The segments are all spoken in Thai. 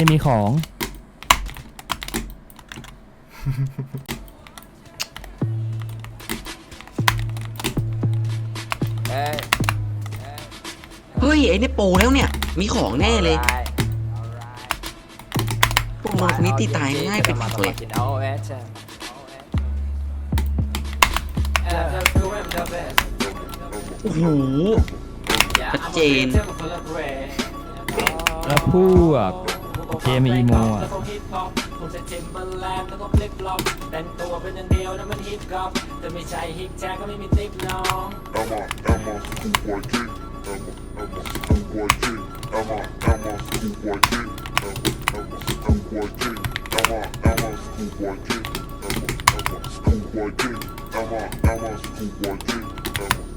จะมีของ เอ้ยเฮ้ยไอ้เนี่ยโปรแล้วเนี่ย มีของแน่เลย พวกมันคนนี้ตีตายง่ายเป็นฝักเลยเอาแอชโอ้โห ชัดเจน แล้วพวก เจมีอีโมอะเอามาเอามาเกูกลัจริงเอมมาเอามาเกูกอมจริงงเอามา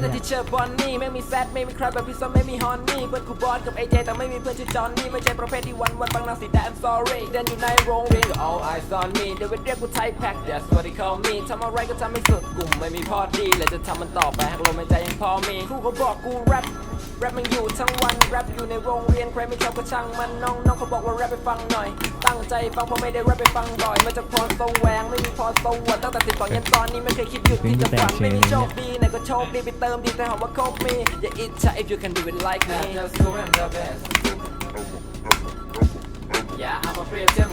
แต่ที่เชอร์บอนนี่ไม่มีแซดไม่มีใครแบบพี่ซอมไม่มีฮอนนี่เพื่อนกูบอสกับไอเจแต่ไม่มีเพื่อนชื่อจอห์นนี่ไม่ใช่ประเภทที่วันวันบางนาสีแต่ I'm sorry เดินอยู่ในโรงเรียนก็ all eyes on me เดี๋ยวไปเรียกกูไทยแพ็ค that's what they call me ทำอะไรก็ทำให้สุดกลุ่มไม่มีพอดีและจะทำมันต่อไปหากลมหายใจยังพอมีครูเขาบอกกูแรป แรปมันอยู่ทั้งวันแรปอยู่ในโรงเรียนใครไม่ชอบก็ช่างมันน้องน้องเขาบอกว่าแรปไปฟังหน่อย ตั้งใจฟังเพราะไม่ได้แรปไปฟังบ่อยมาจากพรสวงไม่มีพรสวรรค์ตั้งแต่สิบสองยันตอนนี้ไม่เคยคิดหยุดที่จะฝันไม่มีโชคดีไหนก็โชคดีไปเติมดีแต่หอมว่าโคกมีอย่าอิจฉา if you can do it like me Just go and the best Yeah I'm a free of them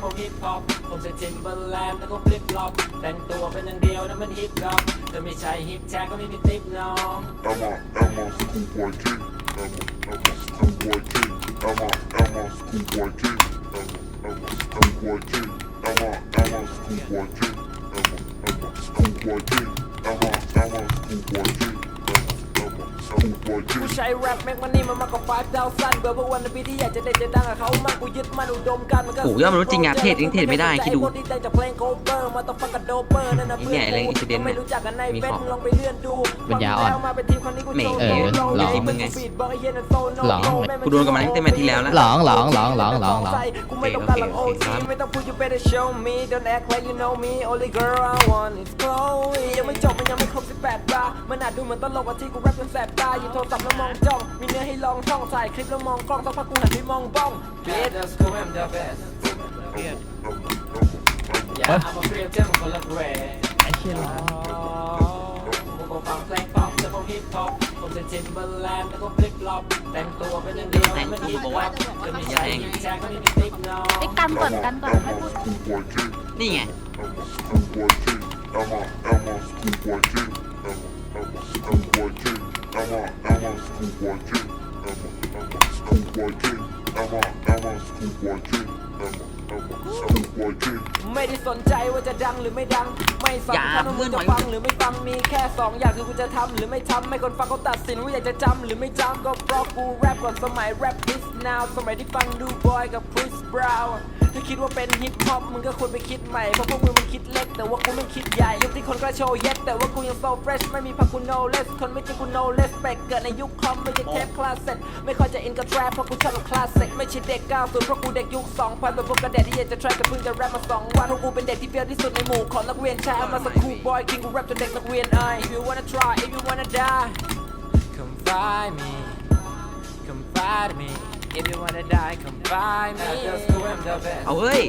เพลงป๊อปแต่ผมฮิปฮอปผมจะจิมเบอร์แลนด์แล้วก็ฟลิปฟลอปแต่งตัวเป็นอย่างเดียวนะมันฮิปกอปแต่ไม่ใช่ฮิปแจ็คก็ไม่มีติ๊กน้อง Emma, Emma, schoolboy king. Emma, Emma, schoolboy king. Emma, Emma, schoolboy king. Emma, Emma, schoolboy king. Emma, Emma, schoolboy king. Emma, Emma, schoolboy king. Emma, Emma, schoolboy king. Emma, Emma, schoolboy กู king. ใช้แรปแม็กมันนี่มันมากกว่าไฟดาวสั้นเบอร์เพราะวันนปีที่อยากจะเด่นจะดังกับเขามากกูยึดมันอุดมการณ์มันก็โอ้โหยอดมนุษย์จริงอะเทศยังเทศไม่ได้คิดดูไอ้พวกที่ได้จากเพลงโคเวอร์มาต้องฟังกับโดเปอร์นั่นนะไอ้เนี่ยไอ้เรื่อง incident ไม่รู้จักกันในมีเฟซของมึงลองไปเลื่อนดูปัญญาอ่อนฟังแล้วมาเป็นทีมคนนี้กูไม่โชว์เออโลหลองไอ้มึงไงบอกไอ้เหี้ยนั่นโซโนหลองโแม่กูโดนกับมันตั้งแต่แมตช์ที่แล้วนะหลองหลองหลองหลองหลองหลองกูไม่ต้องการหลังโอโอเคทีโอเคไม่ต้องพูด you better show me don't act like you know me only girl I want is Chloe ยังไม่จบมันยังไม่ครบ18บาร์มันอาจดูเหมือนตลกว่าที่กูแรปจนแสบตาหยิบโทรศัพท์แล้วมองจ้อง มีเนื้อให้ลองท่องถ่ายคลิปแล้วมองกล้องสักพักกูหันไปมองบ้อง Yeah, just go and the best Yeah I'm a free of them คนละเกรดไอ้เชี่ยร้านผมฟังเพลงป๊อปแต่ผมฮิปฮอปผมจะจิมเบอร์แลนด์แล้วก็ฟลิปฟลอปแต่งตัวเป็นอย่างเดียวแต่งไม่ตัวฮิปบอกว่าว่าจะไม่อย่าใช่แต่งฮิปแจ็คก็ไม่มีติ๊กน้องไอ้กันก่อน Emma, กันก่อนค่อย Emma, พูด schoolboy king. นี่ไง Emma, schoolboy king. Emma, Emma, schoolboy king. Emma, Emma, schoolboy king. Emma, Emma, schoolboy king. Emma, Emma, schoolboy king. Emma, Emma, schoolboy king. Emma, Emma, schoolboy king. ไม่ได้สนใจว่าจะดังหรือไม่ดัง ไม่สำอย่าคัญว่ามึงจะเพื่อนไว้ฟังหรือไม่ฟังมีแค่สองอย่างคือกูจะทำหรือไม่ทำไม่คนฟังเขาตัดสินว่าอยากจะจำหรือไม่จำก็เพราะกูแรปก่อนสมัยแรป this now สมัยที่ฟังดูบอยกับ Chris Brown ถ้าคิดว่าเป็นฮิปฮอปมึงก็ควรไปคิดใหม่เพราะพวกมึงมันคิดเล็กแต่ว่ากูไม่คิดใหญ่ยุคที่คนก็โชว์เย็ดแต่ว่ากูยัง so fresh ไม่มีพักกู no less คนไม่จริงกู no less แปกเกิดในยุคคอมไม่ใช่เทปคลาสเซ็ตไม่ค่อยจะอินกับ trap เพราะกูชอบกับคลาสสิกไม่ใช่เด็ก90เพราะกูเด็กยุค2000แบบพวกกระเด็ดที่อยากจะ try แต่เพิ่งจะแรปมาสองวันเพราะกูเป็นเด็กที่เฟี้ยวที่สุดในหมู่ของนักเรียนชายมาสักครูบอยคิงกูแรปจนเด็กนักเรียนอาย if you wanna try if you wanna die come find me come find me If you wanna die, come by me. That's who I'm the best. เอาเอ้ย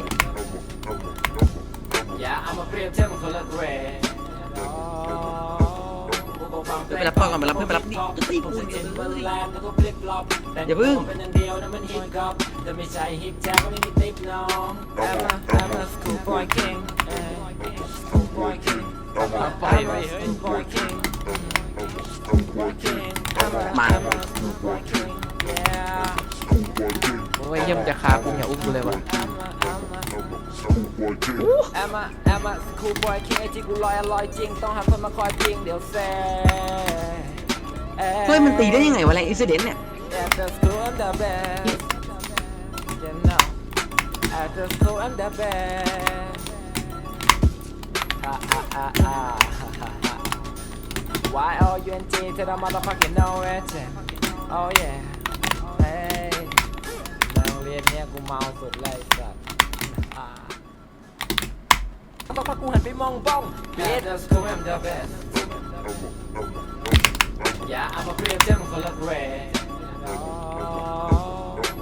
Yeah, I'm a real temple full of grace. ไปรับพ่อก่อนไปรับเพื่อนไปรับนี่เฮ้ยคุณอย่าเพิ่ง แต่ไม่ใช่ฮิปแจ็คไม่มีติ๊กน้อง I'm a, I'm a schoolboy king. Schoolboy king. I'm a schoolboy king. มา Schoolboy king. โอ้ยเยี่ยมจะคากูอย่าอุ้มกูเลยวะ Schoolboy king. แอมมาแอมมาคูบอยคิงไอจีกูลอยอร่อยจริงต้องหาคนมาคอยพิงเดี๋ยวแซ่เฮ้ยมันตีได้ยังไงวะแรงอินซิเดนต์เนี่ย At the school I'm the best You know At the school I'm the best Ah ah ah ah Y O U N G to the motherfucking know it Oh yeah Hey โรงเรียนเนี้ยกูเมาสุดเลยสัตว์อ่าต้องพักกูหันไปมองบ้อง Yeah, the school I'm the best อย่าเอามาเปรียบเทียบมันคนละเกรด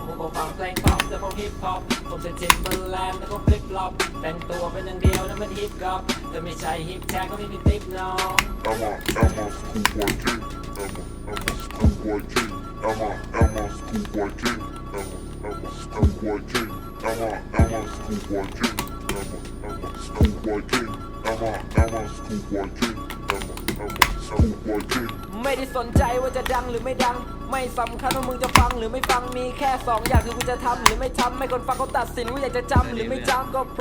มึงก็ฟังเพลงป๊อปแต่พวกฮิปฮอปผมจะจิมเบอร์แลนด์แล้วก็ฟลิปฟลอปแต่งตัวเป็นอย่างเดียวนั่นมันฮิปฮอปแต่ไม่ใช่ฮิปแท็กก็ไม่มีติ๊กน้อง Emma, Emma, schoolboy king. Emma, Emma, schoolboy king. Emma, Emma, schoolboy king. Emma, Emma, schoolboy king. Emma, Emma, schoolboy king. Emma, Emma, schoolboy king. Emma, Emma, schoolboy king. Emma, Emma, schoolboy king. ไม่ได้สนใจว่าจะดังหรือไม่ดัง ไม่สำคัญว่ามึงจะฟังหรือไม่ฟังมีแค่สองอย่างคือกูจะทำหรือไม่ทำไม่คนฟังเขาตัดสินว่าอยากจะจำหรือไม่จำก็